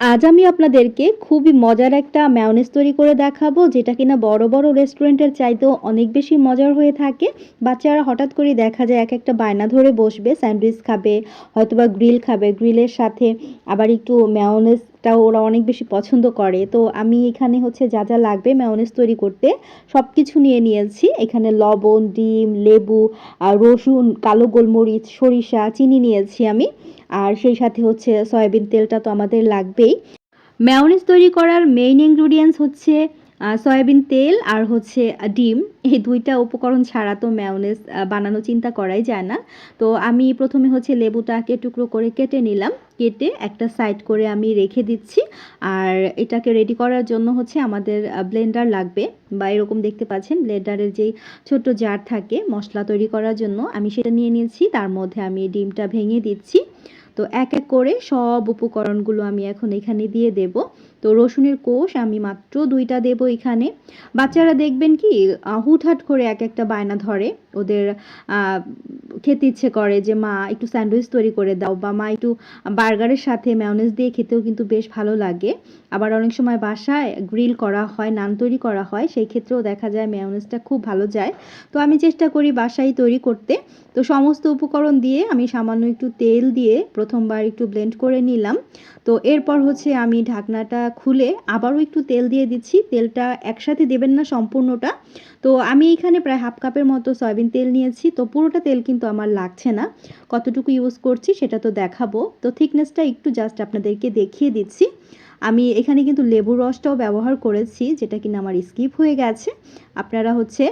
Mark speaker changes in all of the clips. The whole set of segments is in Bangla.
Speaker 1: আজ আমি আপনাদেরকে খুবই মজার একটা ম্যাওনেস তৈরি করে দেখাবো, যেটা কিনা বড় বড় রেস্টুরেন্টের চাইতেও অনেক বেশি মজার হয়ে থাকে। বাচ্চারা হঠাৎ করে দেখা যায় এক একটা বায়না ধরে বসবে, স্যান্ডউইচ খাবে, হয়তোবা গ্রিল খাবে, গ্রিলের সাথে আবার একটু ম্যায়োনিজটাও ওরা অনেক বেশি পছন্দ করে। তো আমি এখানে হচ্ছে যা যা লাগবে ম্যাওনেস তৈরি করতে সব কিছু নিয়ে নিয়েছি। এখানে লবণ, ডিম, লেবু রসুন, কালো গোলমরিচ, সরিষা, চিনি নিয়েছি আমি। আর সেই সাথে হচ্ছে সয়াবিন তেলটা তো আমাদের লাগবেই। ম্যাওনেস তৈরি করার মেইন ইনগ্রিডিয়েন্টস হচ্ছে সয়াবিন তেল আর হচ্ছে ডিম এই দুইটা উপকরণ ছাড়া তো আহ, বানানো চিন্তা করাই যায় না। তো আমি প্রথমে হচ্ছে লেবুটাকে টুকরো করে কেটে নিলাম। কেটে একটা সাইড করে আমি রেখে দিচ্ছি। আর এটাকে রেডি করার জন্য হচ্ছে আমাদের ব্লেন্ডার লাগবে। বা এরকম দেখতে পাচ্ছেন ব্লেন্ডারের যেই ছোট্ট জার থাকে মশলা তৈরি করার জন্য আমি সেটা নিয়ে নিয়েছি। তার মধ্যে আমি ডিমটা ভেঙে দিচ্ছি। তো এক এক করে সব উপকরণগুলো আমি এখন এখানে দিয়ে দেব। তো রসুনের কোষ আমি মাত্র দুইটা দেব এখানে। বাচ্চারা দেখবেন কি হুটহাট করে এক একটা বায়না ধরে। ওদের খেতে ইচ্ছে করে যে, মা, একটু স্যান্ডউইচ তৈরি করে দাও বা মা, একটু বার্গারের সাথে ম্যায়োনিজ দিয়ে খেতেও কিন্তু বেশ ভালো লাগে। আবার অনেক সময় বাসায় গ্রিল করা হয়, নান তৈরি করা হয়, সেই ক্ষেত্রেও দেখা যায় ম্যায়োনিজটা খুব ভালো যায়। তো আমি চেষ্টা করি বাসায় তৈরি করতে। তো সমস্ত উপকরণ দিয়ে আমি সামান্য একটু তেল দিয়ে প্রথমবার একটু ব্লেন্ড করে নিলাম। তো এরপর হচ্ছে আমি ঢাকনাটা খুলে আবারও একটু তেল দিয়ে দিচ্ছি। তেলটা একসাথে দেবেন না সম্পূর্ণটা। তো আমি এখানে প্রায় হাফ কাপের মতো সয়াবিন তেল নিয়েছি, তো পুরোটা তেল কিন্তু আমার লাগছে না। কতটুকু ইউজ করছি সেটা তো দেখাবো। তো থিকনেসটা একটু জাস্ট আপনাদেরকে দেখিয়ে দিচ্ছি। আমি এখানে কিন্তু লেবুর রসটাও ব্যবহার করেছি, যেটা কিনা আমার স্কিপ হয়ে গেছে। আপনারা হচ্ছে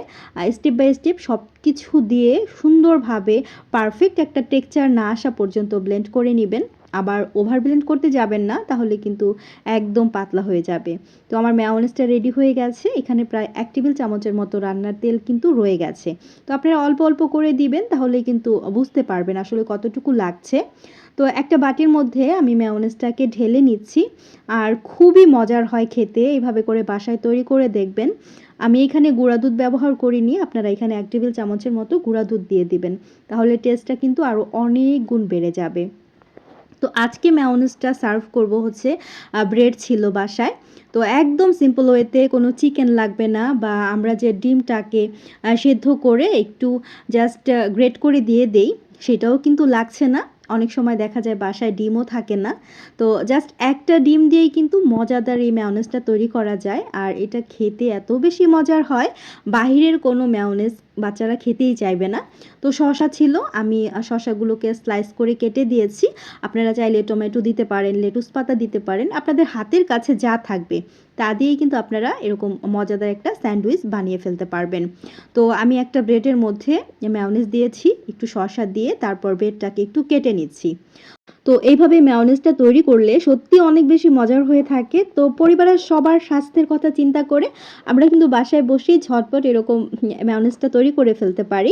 Speaker 1: স্টেপ বাই স্টেপ সব কিছু দিয়ে সুন্দরভাবে পারফেক্ট একটা টেক্সচার না আসা পর্যন্ত ব্লেন্ড করে নেবেন। আবার ওভার ব্লেন্ড করতে যাবেন না, তাহলে কিন্তু একদম পাতলা হয়ে যাবে। তো আমার ম্যায়োনিজটা রেডি হয়ে গেছে, এখানে প্রায় এক টেবিল চামচের মতো রান্নার তেল কিন্তু রয়ে গেছে। তো আপনারা অল্প অল্প করে দিবেন, তাহলে কিন্তু বুঝতে পারবেন আসলে কতটুকু লাগছে। তো একটা বাটির মধ্যে আমি ম্যায়োনিজটাকে ঢেলে নিচ্ছি, আর খুবই মজার হয় খেতে, এইভাবে করে বাসায় তৈরি করে দেখবেন। আমি এখানে গুঁড়া দুধ ব্যবহার করিনি, আপনারা এখানে এক টেবিল চামচের মতো গুঁড়া দুধ দিয়ে দিবেন, তাহলে টেস্টটা কিন্তু আরও অনেক গুণ বেড়ে যাবে। তো আজকে ম্যায়োনিজটা সার্ভ করব হচ্ছে ব্রেড ছিল বাসায়। তো একদম সিম্পল ওয়েতে কোনো চিকেন লাগবে না বা আমরা যে ডিমটাকে সেদ্ধ করে একটু জাস্ট গ্রেট করে দিয়ে দেই, সেটাও কিন্তু লাগছে না। অনেক সময় দেখা যায় বাসায় ডিমও থাকে না। তো জাস্ট একটা ডিম দিয়েই কিন্তু মজাদার এই ম্যায়োনেজটা তৈরি করা যায়। আর এটা খেতে এত বেশি মজার হয়, বাহিরের কোনো ম্যায়োনেজ বাচ্চারা খেতেই চাইবে না। তো শশা ছিল, আমি শশাগুলোকে স্লাইস করে কেটে দিয়েছি। আপনারা চাইলে টমেটো দিতে পারেন লেটুস পাতা দিতে পারেন। আপনাদের হাতের কাছে যা থাকবে, তা দিয়েই কিন্তু আপনারা এরকম মজাদার একটা স্যান্ডউইচ বানিয়ে ফেলতে পারবেন। তো আমি একটা ব্রেডের মধ্যে ম্যায়োনিজ দিয়েছি, একটু শসা দিয়ে, তারপর ব্রেডটাকে একটু কেটে নিচ্ছি। তো এইভাবে ম্যায়োনিজটা তৈরি করলে সত্যি অনেক বেশি মজার হয়ে থাকে। তো পরিবারের সবার স্বাস্থ্যের কথা চিন্তা করে আমরা কিন্তু বাসায় বসেই ঝটপট এরকম ম্যায়োনিজটা তৈরি করে ফেলতে পারি।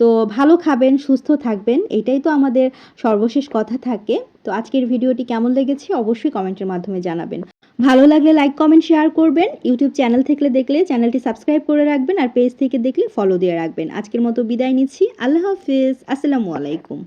Speaker 1: তো ভালো খাবেন, সুস্থ থাকবেন, এটাই তো আমাদের সর্বশেষ কথা থাকে। তো আজকের ভিডিওটি কেমন লেগেছে অবশ্যই কমেন্টের মাধ্যমে জানাবেন। ভালো লাগলে লাইক কমেন্ট শেয়ার করবেন। ইউটিউব চ্যানেল থেকে দেখলে চ্যানেলটি সাবস্ক্রাইব করে রাখবেন আর পেজ থেকে দেখলে ফলো দিয়ে রাখবেন। আজকের মতো বিদায় নিচ্ছি। আল্লাহ হাফিজ। আসসালামু আলাইকুম।